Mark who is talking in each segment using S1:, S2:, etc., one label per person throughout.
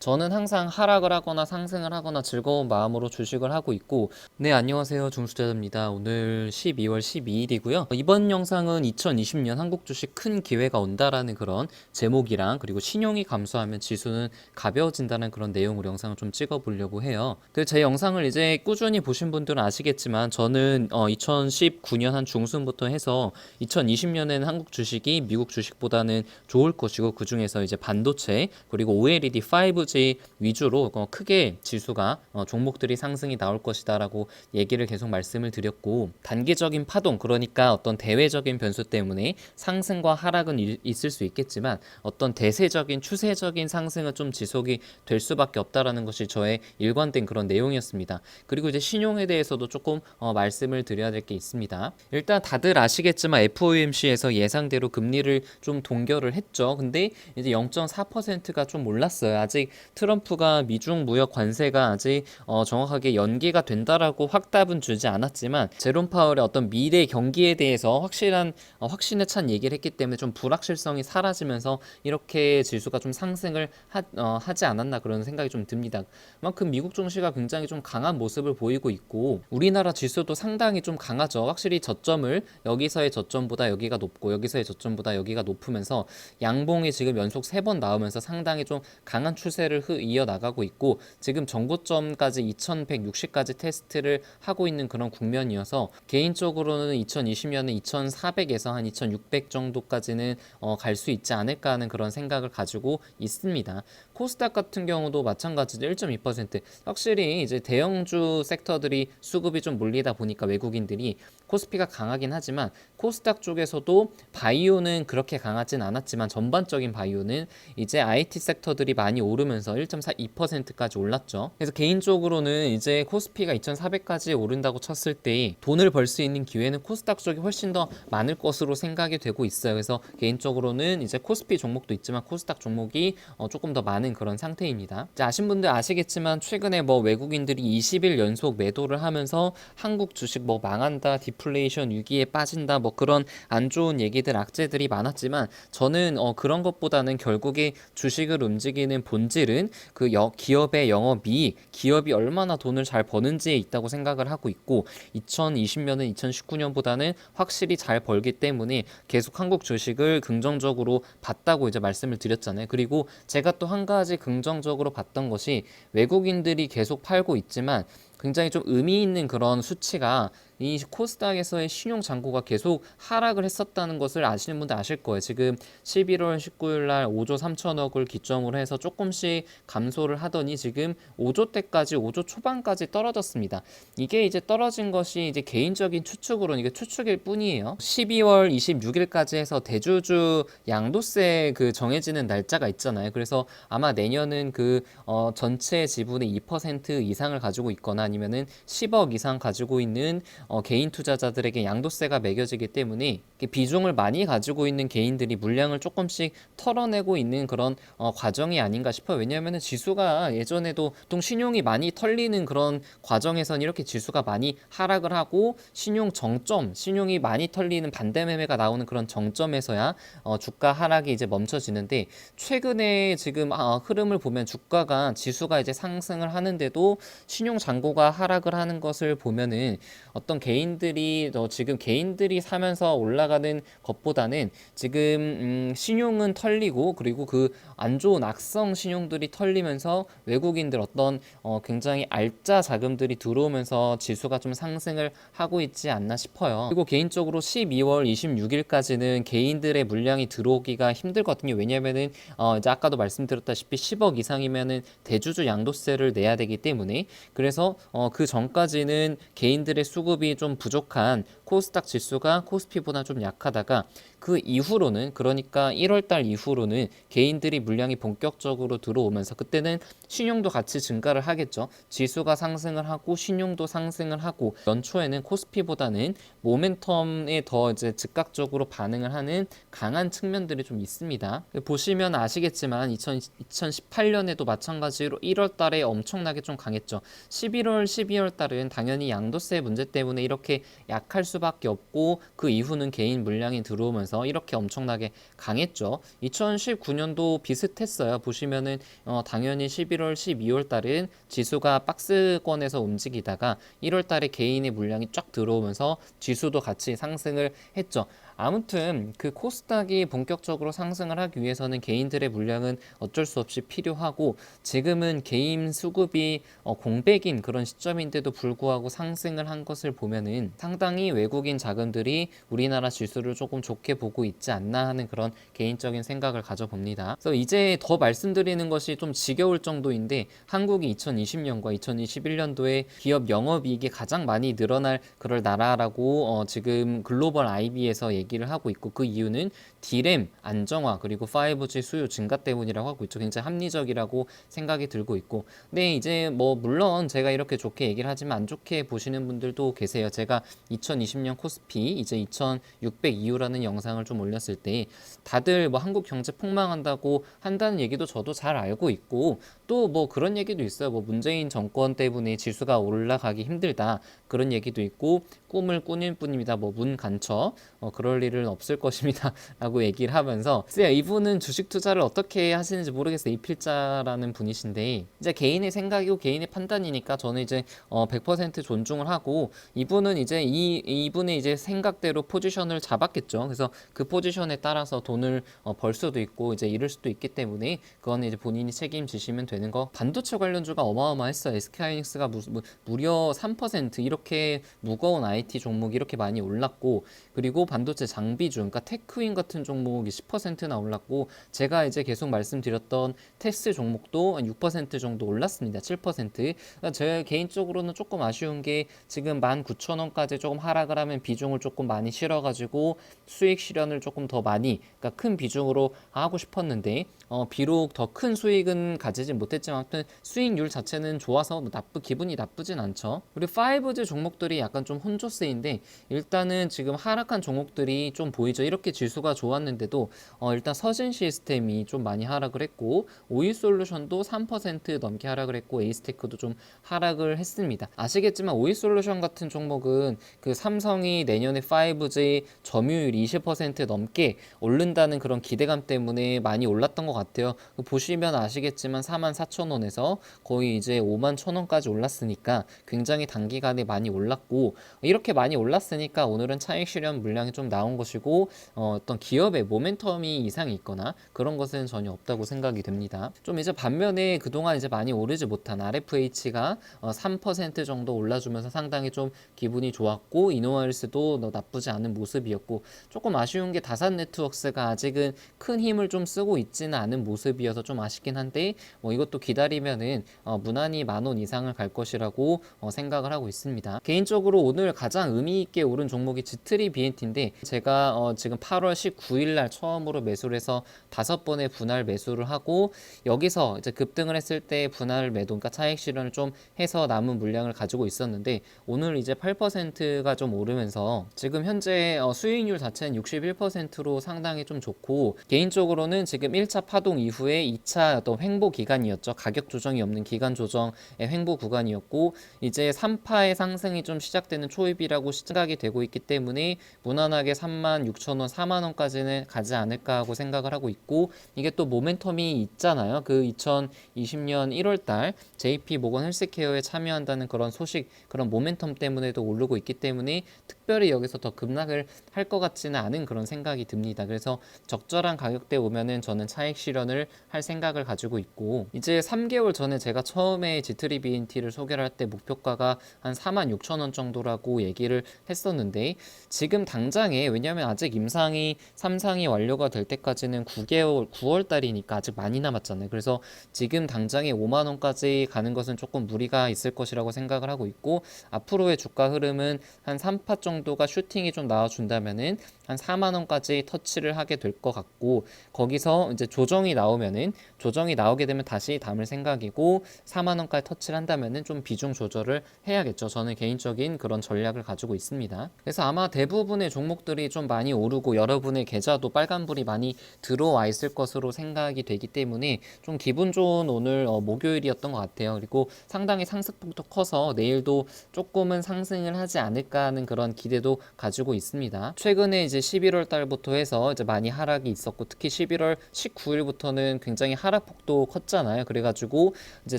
S1: 저는 항상 하락을 하거나 상승을 하거나 즐거운 마음으로 주식을 하고 있고 네 안녕하세요. 중수자입니다. 오늘 12월 12일이고요. 이번 영상은 2020년 한국 주식 큰 기회가 온다라는 그런 제목이랑 그리고 신용이 감소하면 지수는 가벼워진다는 그런 내용으로 영상을 좀 찍어 보려고 해요. 그 제 영상을 이제 꾸준히 보신 분들은 아시겠지만 저는 어 2019년 한 중순부터 해서 2020년에는 한국 주식이 미국 주식보다는 좋을 것이고 그 중에서 이제 반도체 그리고 OLED 5G 위주로 어, 크게 지수가 어, 종목들이 상승이 나올 것이다라고 얘기를 계속 말씀을 드렸고 단기적인 파동 그러니까 어떤 대외적인 변수 때문에 상승과 하락은 일- 있을 수 있겠지만 어떤 대세적인 추세적인 상승은 좀 지속이 될 수밖에 없다라는 것이 저의 일관된 그런 내용이었습니다. 그리고 이제 신용에 대해서도 조금 어, 말씀을 드려야 될 게 있습니다. 일단 다들 아시겠지만 FOMC에서 예상대로 금리를 좀 동결을 했죠. 근데 이제 0.4%가 좀 올랐어요. 아직 트럼프가 미중 무역 관세가 아직 어, 정확하게 연기가 된다라고 확답은 주지 않았지만 제롬 파월의 어떤 미래 경기에 대해서 확실한 어, 확신에 찬 얘기를 했기 때문에 좀 불확실성이 사라지면서 이렇게 지수가 좀 상승을 하, 어, 하지 않았나 그런 생각이 좀 듭니다. 그만큼 미국 증시가 굉장히 좀 강한 모습을 보이고 있고 우리나라 지수도 상당히 좀 강하죠. 확실히 저점을 여기서의 저점보다 여기가 높고 여기서의 저점보다 여기가 높으면서 양봉이 지금 연속 세 번 나오면서 상당히 좀 강한 추세를 흐- 이어나가고 있고 지금 정고점까지 2160까지 테스트를 하고 있는 그런 국면이어서 개인적으로는 2020년에 2400에서 한 2600 정도까지는 어, 갈수 있지 않을까 하는 그런 생각을 가지고 있습니다. 코스닥 같은 경우도 마찬가지로 1.2% 확실히 이제 대형주 섹터들이 수급이 좀 몰리다 보니까 외국인들이 코스피가 강하긴 하지만 코스닥 쪽에서도 바이오는 그렇게 강하진 않았지만 전반적인 바이오는 이제 IT 섹터들이 많이 오르면서 1.42%까지 올랐죠. 그래서 개인적으로는 이제 코스피가 2,400까지 오른다고 쳤을 때 돈을 벌 수 있는 기회는 코스닥 쪽이 훨씬 더 많을 것으로 생각이 되고 있어요. 그래서 개인적으로는 이제 코스피 종목도 있지만 코스닥 종목이 어, 조금 더 많은 그런 상태입니다. 아신 분들 아시겠지만 최근에 뭐 외국인들이 20일 연속 매도를 하면서 한국 주식 뭐 망한다, 디플레이션 위기에 빠진다, 뭐 그런 안 좋은 얘기들, 악재들이 많았지만 저는 어, 그런 것보다는 결국에 주식을 움직이는 본질 은 그 여- 기업의 영업이익, 기업이 얼마나 돈을 잘 버는지에 있다고 생각을 하고 있고 2020년은 2019년보다는 확실히 잘 벌기 때문에 계속 한국 주식을 긍정적으로 봤다고 이제 말씀을 드렸잖아요. 그리고 제가 또 한 가지 긍정적으로 봤던 것이 외국인들이 계속 팔고 있지만 굉장히 좀 의미 있는 그런 수치가 이 코스닥에서의 신용 잔고가 계속 하락을 했었다는 것을 아시는 분들 아실 거예요. 지금 11월 19일 날 5조 3천억을 기점으로 해서 조금씩 감소를 하더니 지금 5조 때까지 5조 초반까지 떨어졌습니다. 이게 이제 떨어진 것이 이제 개인적인 추측으로는 이게 추측일 뿐이에요. 12월 26일까지 해서 대주주 양도세 그 정해지는 날짜가 있잖아요. 그래서 아마 내년은 그 어, 전체 지분의 2% 이상을 가지고 있거나 아니면은 10억 이상 가지고 있는 어, 개인 투자자들에게 양도세가 매겨지기 때문에 비중을 많이 가지고 있는 개인들이 물량을 조금씩 털어내고 있는 그런 어, 과정이 아닌가 싶어요. 왜냐하면 지수가 예전에도 보통 신용이 많이 털리는 그런 과정에선 이렇게 지수가 많이 하락을 하고 신용 정점, 신용이 많이 털리는 반대 매매가 나오는 그런 정점에서야 어, 주가 하락이 이제 멈춰지는데 최근에 지금 아, 흐름을 보면 주가가 지수가 이제 상승을 하는데도 신용 잔고가 하락을 하는 것을 보면은 어떤 개인들이 어, 지금 개인들이 사면서 올라가는 것보다는 지금 음, 신용은 털리고 그리고 그 안 좋은 악성 신용들이 털리면서 외국인들 어떤 어, 굉장히 알짜 자금들이 들어오면서 지수가 좀 상승을 하고 있지 않나 싶어요. 그리고 개인적으로 12월 26일까지는 개인들의 물량이 들어오기가 힘들거든요. 왜냐면은 어, 이제 아까도 말씀드렸다시피 10억 이상이면은 대주주 양도세를 내야 되기 때문에 그래서 어, 그 전까지는 개인들의 수급 이 좀 부족한 코스닥 지수가 코스피보다 좀 약하다가 그 이후로는 그러니까 1월 달 이후로는 개인들이 물량이 본격적으로 들어오면서 그때는 신용도 같이 증가를 하겠죠. 지수가 상승을 하고 신용도 상승을 하고 연초에는 코스피보다는 모멘텀에 더 이제 즉각적으로 반응을 하는 강한 측면들이 좀 있습니다. 보시면 아시겠지만 2000, 2018년에도 마찬가지로 1월 달에 엄청나게 좀 강했죠. 11월, 12월 달은 당연히 양도세 문제 때문에 이렇게 약할 수밖에 없고 그 이후는 개인 물량이 들어오면서 이렇게 엄청나게 강했죠. 2019년도 비슷했어요. 보시면은 어, 당연히 11월, 12월 달은 지수가 박스권에서 움직이다가 1월 달에 개인의 물량이 쫙 들어오면서 지수도 같이 상승을 했죠. 아무튼 그 코스닥이 본격적으로 상승을 하기 위해서는 개인들의 물량은 어쩔 수 없이 필요하고 지금은 개인 수급이 어, 공백인 그런 시점인데도 불구하고 상승을 한 것을 보면은 상당히 외국인 자금들이 우리나라 지수를 조금 좋게 보고 있지 않나 하는 그런 개인적인 생각을 가져봅니다. 그래서 이제 더 말씀드리는 것이 좀 지겨울 정도인데 한국이 2020년과 2021년도에 기업 영업이익이 가장 많이 늘어날 그럴 나라라고 어, 지금 글로벌 IB에서 얘기를 하고 있고 그 이유는 D램 안정화 그리고 5G 수요 증가 때문이라고 하고 있죠. 굉장히 합리적이라고 생각이 들고 있고 근데 이제 뭐 물론 제가 이렇게 좋게 얘기를 하지만 안 좋게 보시는 분들도 계세요. 제가 2020년 코스피 이제 2600 이후라는 영상을 좀 올렸을 때 다들 뭐 한국 경제 폭망한다고 한다는 얘기도 저도 잘 알고 있고 또 뭐 그런 얘기도 있어요. 뭐 문재인 정권 때문에 지수가 올라가기 힘들다 그런 얘기도 있고 꿈을 꾸닐 뿐입니다. 뭐 문 간처 어, 그럴 일은 없을 것입니다 라고 얘기를 하면서 글쎄요 이분은 주식 투자를 어떻게 하시는지 모르겠어요. 이필자라는 분이신데 이제 개인의 생각이고 개인의 판단이니까 저는 이제 어, 100% 존중을 하고 이분은 이제 이 이분의 이제 생각대로 포지션을 잡았겠죠. 그래서 그 포지션에 따라서 돈을 어, 벌 수도 있고 이제 잃을 수도 있기 때문에 그거는 이제 본인이 책임지시면 되는 거. 반도체 관련주가 어마어마했어요. SK하이닉스가 무, 무, 무려 3% 이렇게 무거운 IT 종목이 이렇게 많이 올랐고 그리고 반도체 장비주 그러니까 테크윈 같은 종목이 10%나 올랐고 제가 이제 계속 말씀드렸던 테스 종목도 한6% 정도 올랐습니다. 7%. 그러니까 제 개인적으로는 조금 아쉬운 게 지금 19,000원까지 조금 하락을 하면 비중을 조금 많이 실어가지고 수익 실현을 조금 더 많이 그러니까 큰 비중으로 하고 싶었는데 어, 비록 더 큰 수익은 가지진 못 했지만 아무튼 수익률 자체는 좋아서 뭐 나쁘 기분이 나쁘진 않죠. 그리고 5G 종목들이 약간 좀 혼조세인데 일단은 지금 하락한 종목들이 좀 보이죠. 이렇게 지수가 좋았는데도 어, 일단 서진 시스템이 좀 많이 하락을 했고 오일 솔루션도 3% 넘게 하락을 했고 에이스테크도 좀 하락을 했습니다. 아시겠지만 오일 솔루션 같은 종목은 그 삼성이 내년에 5G 점유율 20% 넘게 오른다는 그런 기대감 때문에 많이 올랐던 것 같아요. 보시면 아시겠지만 44,000원에서 거의 이제 5만 1,000원까지 올랐으니까 굉장히 단기간에 많이 올랐고 이렇게 많이 올랐으니까 오늘은 차익 실현 물량이 좀 나온 것이고 어, 어떤 기업의 모멘텀이 이상이 있거나 그런 것은 전혀 없다고 생각이 됩니다. 좀 이제 반면에 그동안 이제 많이 오르지 못한 RFH가 어, 3% 정도 올라주면서 상당히 좀 기분이 좋았고 이노와일스도 너 나쁘지 않은 모습이었고 조금 아쉬운 게 다산 네트워크스가 아직은 큰 힘을 좀 쓰고 있지는 않은 모습이어서 좀 아쉽긴 한데 뭐 이 것도 기다리면은 어, 무난히 만 원 이상을 갈 것이라고 어, 생각을 하고 있습니다. 개인적으로 오늘 가장 의미 있게 오른 종목이 지트리 BNT인데 제가 어, 지금 8월 19일 날 처음으로 매수를 해서 다섯 번의 분할 매수를 하고 여기서 이제 급등을 했을 때 분할 매도 그러니까 차익 실현을 좀 해서 남은 물량을 가지고 있었는데 오늘 이제 8%가 좀 오르면서 지금 현재 어, 수익률 자체는 61%로 상당히 좀 좋고 개인적으로는 지금 1차 파동 이후에 2차 어떤 횡보 기간이 었죠. 가격 조정이 없는 기간 조정의 횡보 구간이었고 이제 3파의 상승이 좀 시작되는 초입이라고 생각이 되고 있기 때문에 무난하게 3만 6천 원, 4만 원까지는 가지 않을까 하고 생각을 하고 있고 이게 또 모멘텀이 있잖아요. 그 2020년 1월 달 JP 모건 헬스케어에 참여한다는 그런 소식, 그런 모멘텀 때문에도 오르고 있기 때문에 특별히 여기서 더 급락을 할 것 같지는 않은 그런 생각이 듭니다. 그래서 적절한 가격대 오면은 저는 차익 실현을 할 생각을 가지고 있고 이제 3개월 전에 제가 처음에 지트리 BNT를 소개를 할 때 목표가가 한 4만 6천 원 정도라고 얘기를 했었는데 지금 당장에 왜냐하면 아직 임상이 3상이 완료가 될 때까지는 9개월 9월 달이니까 아직 많이 남았잖아요. 그래서 지금 당장에 5만 원까지 가는 것은 조금 무리가 있을 것이라고 생각을 하고 있고 앞으로의 주가 흐름은 한 3파 정도가 슈팅이 좀 나와준다면은 한 4만 원까지 터치를 하게 될 것 같고 거기서 이제 조정이 나오면은 조정이 나오게 되면 다시 같이 담을 생각이고 4만 원까지 터치를 한다면은 좀 비중 조절을 해야겠죠. 저는 개인적인 그런 전략을 가지고 있습니다. 그래서 아마 대부분의 종목들이 좀 많이 오르고 여러분의 계좌도 빨간불이 많이 들어와 있을 것으로 생각이 되기 때문에 좀 기분 좋은 오늘 어, 목요일이었던 것 같아요. 그리고 상당히 상승폭도 커서 내일도 조금은 상승을 하지 않을까 하는 그런 기대도 가지고 있습니다. 최근에 이제 11월 달부터 해서 이제 많이 하락이 있었고 특히 11월 19일부터는 굉장히 하락폭도 컸잖아요. 그래가지고 이제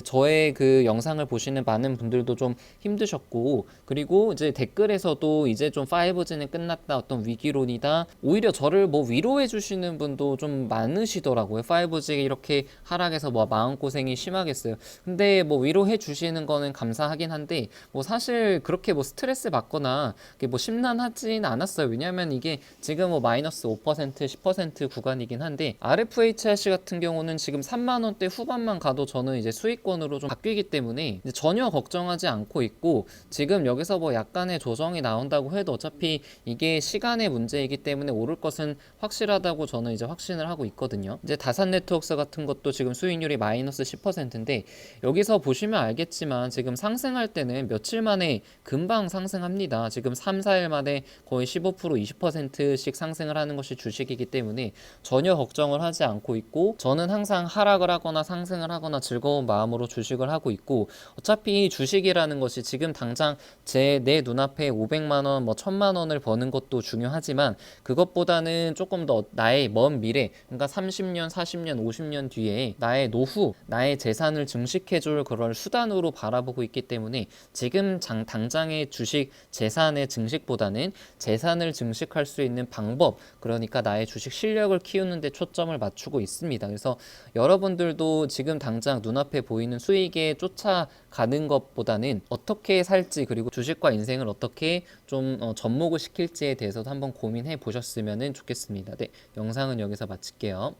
S1: 저의 그 영상을 보시는 많은 분들도 좀 힘드셨고 그리고 이제 댓글에서도 이제 좀 5G는 끝났다 어떤 위기론이다. 오히려 저를 뭐 위로해 주시는 분도 좀 많으시더라고요. 5G 이렇게 하락해서 뭐 마음고생이 심하겠어요. 근데 뭐 위로해 주시는 거는 감사하긴 한데 뭐 사실 그렇게 뭐 스트레스 받거나 뭐 심란하진 않았어요. 왜냐면 이게 지금 뭐 마이너스 5% 10% 구간이긴 한데 RFHRC 같은 경우는 지금 3만 원대 후반만 가도 저는 이제 수익권으로 좀 바뀌기 때문에 전혀 걱정하지 않고 있고 지금 여기서 뭐 약간의 조정이 나온다고 해도 어차피 이게 시간의 문제이기 때문에 오를 것은 확실하다고 저는 이제 확신을 하고 있거든요. 이제 다산 네트워크스 같은 것도 지금 수익률이 마이너스 10%인데 여기서 보시면 알겠지만 지금 상승할 때는 며칠 만에 금방 상승합니다. 지금 3, 4일 만에 거의 15% 20%씩 상승을 하는 것이 주식이기 때문에 전혀 걱정을 하지 않고 있고 저는 항상 하락을 하거나 상승을 하거나 즐거운 마음으로 주식을 하고 있고 어차피 주식이라는 것이 지금 당장 제 내 눈앞에 500만 원, 뭐 1000만 원을 버는 것도 중요하지만 그것보다는 조금 더 나의 먼 미래, 그러니까 30년, 40년, 50년 뒤에 나의 노후, 나의 재산을 증식해 줄 그런 수단으로 바라보고 있기 때문에 지금 장, 당장의 주식 재산의 증식보다는 재산을 증식할 수 있는 방법, 그러니까 나의 주식 실력을 키우는 데 초점을 맞추고 있습니다. 그래서 여러분들도 지금 당장 눈앞에 보이는 수익에 쫓아가는 것보다는 어떻게 살지 그리고 주식과 인생을 어떻게 좀 어, 접목을 시킬지에 대해서도 한번 고민해 보셨으면 좋겠습니다. 네, 영상은 여기서 마칠게요.